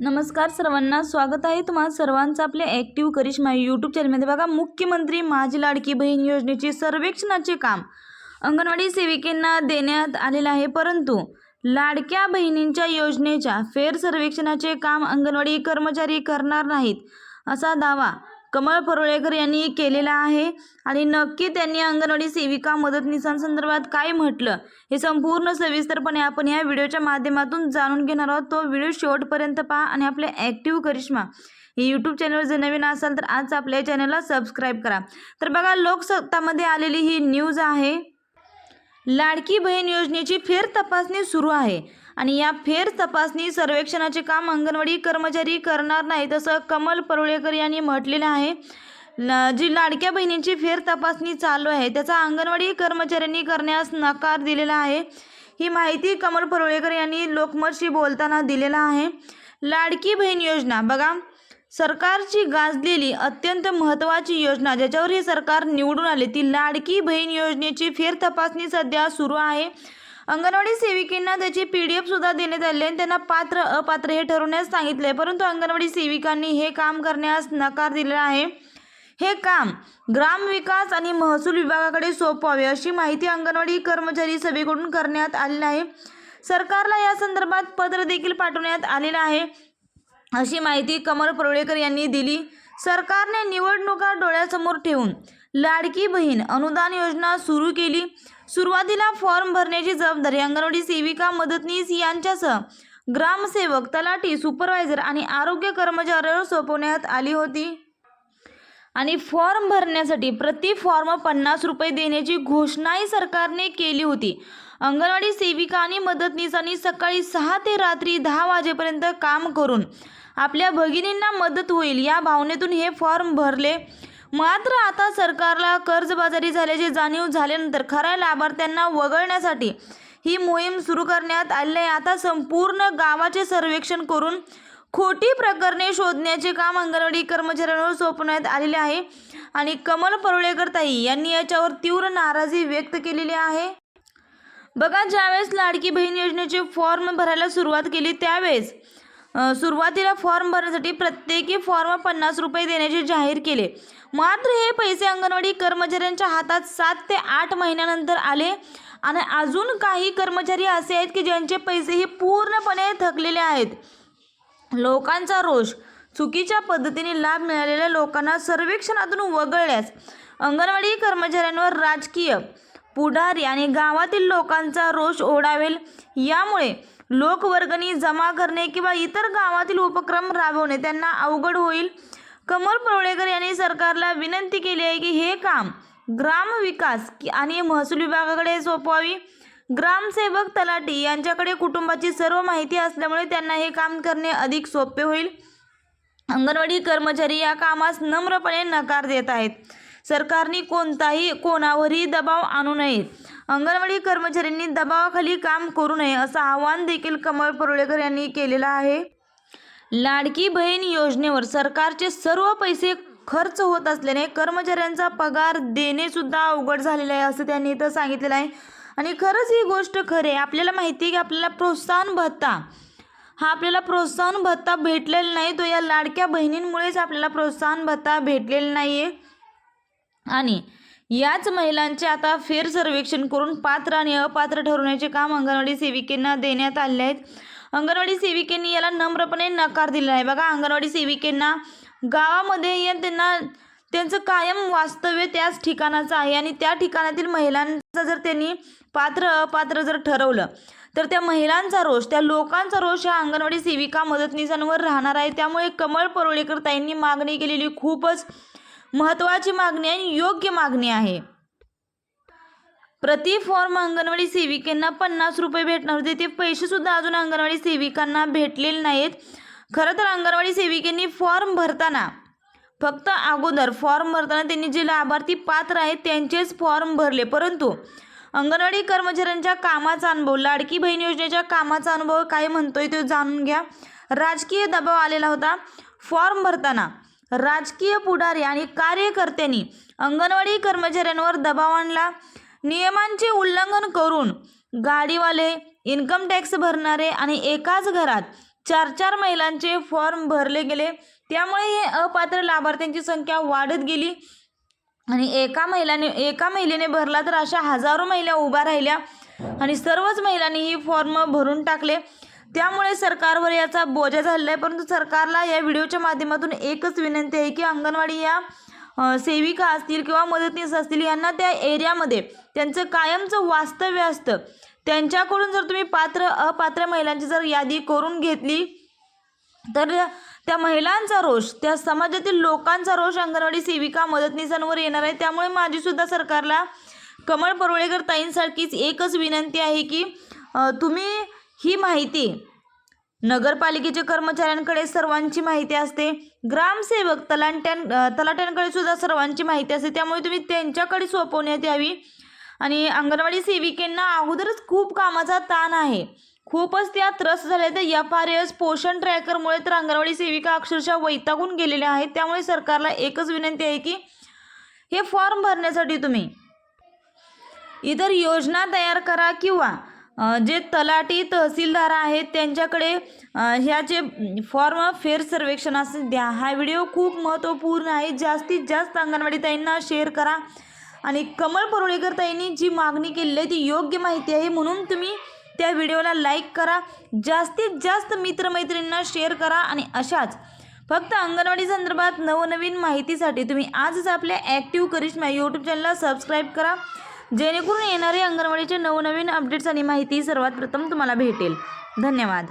नमस्कार सर्वांना स्वागत आहे तुम्हा सर्वांचं आपल्या ॲक्टिव्ह करिश्मा यूट्यूब चॅनलमध्ये बघा मुख्यमंत्री माझी लाडकी बहीण योजनेचे सर्वेक्षणाचे काम अंगणवाडी सेविकेंना देण्यात आलेलं आहे. परंतु लाडक्या बहिणींच्या योजनेच्या फेर सर्वेक्षणाचे काम अंगणवाडी कर्मचारी करणार नाहीत असा दावा कमळ परोळेकर यांनी केलेला आहे. आणि नक्की त्यांनी अंगणवाडी सेविका मदतनीसांसंदर्भात काय म्हटलं हे संपूर्ण सविस्तरपणे आपण या व्हिडिओच्या माध्यमातून जाणून घेणार आहोत. तो व्हिडिओ शेवटपर्यंत पहा आणि आपले ॲक्टिव्ह करिश्मा हे यूट्यूब चॅनलवर जर नवीन असाल तर आज आपल्या चॅनलला सबस्क्राईब करा. तर बघा लोकसत्तामध्ये आलेली ही न्यूज आहे. लाडकी बहीण योजनेची फेर तपासणी सुरू आहे. आणि या फेर तपासणी सर्वेक्षणाचे काम अंगणवाडी कर्मचारी करणार नाहीत असं कमल परुळेकर यांनी म्हटलेलं आहे. ल- जी लाडक्या बहिणींची फेर तपासणी चालू आहे त्याचा अंगणवाडी कर्मचाऱ्यांनी करण्यास नकार दिलेला आहे. ही माहिती कमल परुळेकर यांनी लोकमतशी बोलताना दिलेला आहे. लाडकी बहीण योजना बघा. सरकारची गाजलेली अत्यंत महत्त्वाची योजना ज्याच्यावर हे सरकार निवडून आले ती लाडकी बहीण योजनेची फेर तपासणी सध्या सुरू आहे. अंगणवाडी सेविकांना त्याची पी डी एफसुद्धा देण्यात आली आणि त्यांना पात्र अपात्र हे ठरवण्यास सांगितले परंतु अंगणवाडी सेविकांनी हे काम करण्यास नकार दिलेला आहे. हे काम ग्रामविकास आणि महसूल विभागाकडे सोपवावे अशी माहिती अंगणवाडी कर्मचारी सभेकडून करण्यात आलेली आहे. सरकारला या संदर्भात पत्र देखील पाठवण्यात आलेलं आहे. अशी माहिती कमल परोळेकर यांनी दिली. सरकारने निवडणुका डोळ्यासमोर ठेवून लाडकी बहीण अनुदान योजना सुरू केली. सुरुवातीला फॉर्म भरण्याची जबाबदारी अंगणवाडी सेविका मदतनीस यांच्यासह ग्रामसेवक तलाठी सुपरवायझर आणि आरोग्य कर्मचाऱ्यावर सोपवण्यात आली होती. आणि फॉर्म भरण्यासाठी प्रति फॉर्म पन्नास रुपये देण्याची घोषणाही सरकारने केली होती. अंगणवाडी सेविका आणि मदतनीसांनी सकाळी सहा ते रात्री दहा वाजेपर्यंत काम करून आपल्या भगिनींना मदत होईल या भावनेतून हे फॉर्म भरले. मात्र आता सरकारला कर्जबाजारी झाल्याची जाणीव झाल्यानंतर खऱ्या लाभार्थ्यांना वगळण्यासाठी ही मोहीम सुरू करण्यात आली आहे आता संपूर्ण गावाचे सर्वेक्षण करून खोटी प्रकरणे शोधण्याचे काम अंगणवाडी कर्मचाऱ्यांवर सोपवण्यात आलेले आहे आणि कमल परुळेकर ताई यांनी याच्यावर तीव्र नाराजी व्यक्त केलेली आहे. बघा ज्यावेळेस लाडकी बहीण योजनेचे फॉर्म भरायला सुरुवात केली त्यावेळेस सुरुवातीला फॉर्म भरण्यासाठी प्रत्येकी फॉर्म पन्नास रुपये देण्याचे जाहीर केले. मात्र हे पैसे अंगणवाडी कर्मचाऱ्यांच्या हातात सात ते आठ महिन्यानंतर आले. आणि अजून काही कर्मचारी असे आहेत की ज्यांचे पैसे हे पूर्णपणे थकलेले आहेत. लोकांचा रोष. चुकीच्या पद्धतीने लाभ मिळालेल्या लोकांना सर्वेक्षणातून वगळल्यास अंगणवाडी कर्मचाऱ्यांवर राजकीय पुढारी आणि गावातील लोकांचा रोष ओढावेल. यामुळे लोकवर्गणी जमा करणे किंवा इतर गावातील उपक्रम राबवणे त्यांना अवघड होईल. कमल परोळेकर यांनी सरकारला विनंती केली आहे की हे काम ग्रामविकास आणि महसूल विभागाकडे सोपवावी. ग्रामसेवक तलाठी यांच्याकडे कुटुंबाची सर्व माहिती असल्यामुळे त्यांना हे काम करणे अधिक सोपे होईल. अंगणवाडी कर्मचारी या कामास नम्रपणे नकार देत आहेत. सरकारने कोणताही कोणावरही दबाव आणू नये. अंगणवाडी कर्मचाऱ्यांनी दबावाखाली काम करू नये असं आवाहन देखील कमळ परुळेकर यांनी केलेलं आहे. लाडकी बहीण योजनेवर सरकारचे सर्व पैसे खर्च होत असल्याने कर्मचाऱ्यांचा पगार देणे सुद्धा अवघड झालेलं आहे असं त्यांनी इथं सांगितलेलं आहे. आणि खरंच ही गोष्ट खरे आहे. आपल्याला माहिती आहे की आपल्याला प्रोत्साहन भत्ता हा आपल्याला प्रोत्साहन भत्ता भेटलेला नाही. तो या लाडक्या बहिणींमुळेच आपल्याला प्रोत्साहन भत्ता भेटलेला नाही आहे आणि याच महिलांचे आता फेर सर्वेक्षण करून पात्र आणि अपात्र ठरवण्याचे काम अंगणवाडी सेविकेंना देण्यात आले आहेत. अंगणवाडी सेविकेंनी याला नम्रपणे नकार दिलेला आहे. बघा अंगणवाडी सेविकेंना गावामध्ये या त्यांना त्यांचं कायम वास्तव्य त्याच ठिकाणाचं आहे आणि त्या ठिकाणातील महिलांचं जर त्यांनी पात्र अपात्र जर ठरवलं तर त्या महिलांचा रोष त्या लोकांचा रोष हा अंगणवाडी सेविका मदतनीसांवर राहणार आहे. त्यामुळे कमळ परोळेकर ताईंनी मागणी केलेली खूपच महत्त्वाची मागणी आणि योग्य मागणी आहे. प्रति फॉर्म अंगणवाडी सेविकांना पन्नास रुपये भेटणार होते. ते पैसे सुद्धा अजून अंगणवाडी सेविकांना भेटलेले नाहीत. खरं तर अंगणवाडी सेविकांनी फॉर्म भरताना फक्त अगोदर फॉर्म भरताना त्यांनी जे लाभार्थी पात्र आहेत त्यांचेच फॉर्म भरले. परंतु अंगणवाडी कर्मचाऱ्यांच्या कामाचा अनुभव लाडकी बहीण योजनेच्या कामाचा अनुभव काय म्हणतोय तो जाणून घ्या. राजकीय दबाव आलेला होता. फॉर्म भरताना राजकीय पुढारी आणि कार्यकर्त्यांनी अंगणवाडी कर्मचाऱ्यांवर दबाव आणला. नियमांचे उल्लंघन करून गाडीवाले इन्कम टॅक्स भरणारे आणि एकाच घरात चार चार महिलांचे फॉर्म भरले गेले. त्यामुळे हे अपात्र लाभार्थ्यांची संख्या वाढत गेली. आणि एका महिलाने एका महिलेने भरला तर अशा हजारो महिला उभ्या राहिल्या आणि सर्वच महिलांनी ही फॉर्म भरून टाकले. त्यामुळे सरकारवर याचा बोजा झालेला आहे. परंतु सरकारला या व्हिडिओच्या माध्यमातून एकच विनंती आहे की अंगणवाडी या सेविका असतील किंवा मदतनीस असतील यांना त्या एरियामध्ये त्यांचं कायमचं वास्तव्य असतं. त्यांच्याकडून जर तुम्ही पात्र अपात्र महिलांची जर यादी करून घेतली तर त्या महिलांचा रोष त्या समाजातील लोकांचा रोष अंगणवाडी सेविका मदतनीसांवर येणार आहे. त्यामुळे माझीसुद्धा सरकारला कमळ परोळेकर ताईंसारखीच एकच विनंती आहे की तुम्ही ही माहिती नगरपालिकेच्या कर्मचाऱ्यांकडे सर्वांची माहिती असते. ग्रामसेवक तलाट्यां तलाट्यांकडे सुद्धा सर्वांची माहिती असते. त्यामुळे तुम्ही त्यांच्याकडे सोपवण्यात यावी. आणि अंगणवाडी सेविकेंना अगोदरच खूप कामाचा ताण आहे. खूपच त्या त्रस्त झाल्या. तर एफ आर एस पोषण ट्रॅकरमुळे तर अंगणवाडी सेविका अक्षरशः वैतागून गेलेल्या आहेत. त्यामुळे सरकारला एकच विनंती आहे की हे फॉर्म भरण्यासाठी तुम्ही इतर योजना तयार करा किंवा जे तलाठी तहसीलदार आहेत त्यांच्याकडे ह्या ह्याचे फॉर्म फेर सर्वेक्षणास द्या हा व्हिडिओ खूप महत्त्वपूर्ण आहे. जास्तीत जास्त अंगणवाडी ताईंना शेअर करा. आणि कमल परोळेकर ताईंनी जी मागणी केलेली आहे ती योग्य माहिती आहे. म्हणून तुम्ही त्या व्हिडिओला लाईक करा. जास्तीत जास्त मित्रमैत्रिणींना शेअर करा. आणि अशाच फक्त अंगणवाडी संदर्भात नवनवीन माहितीसाठी तुम्ही आजच आपल्या ॲक्टिव्ह करिश्मा यूट्यूब चॅनलला सबस्क्राईब करा. जेणेकरून येणारे अंगणवाडीचे नवनवीन अपडेट्स आणि माहिती सर्वात प्रथम तुम्हाला भेटेल. धन्यवाद.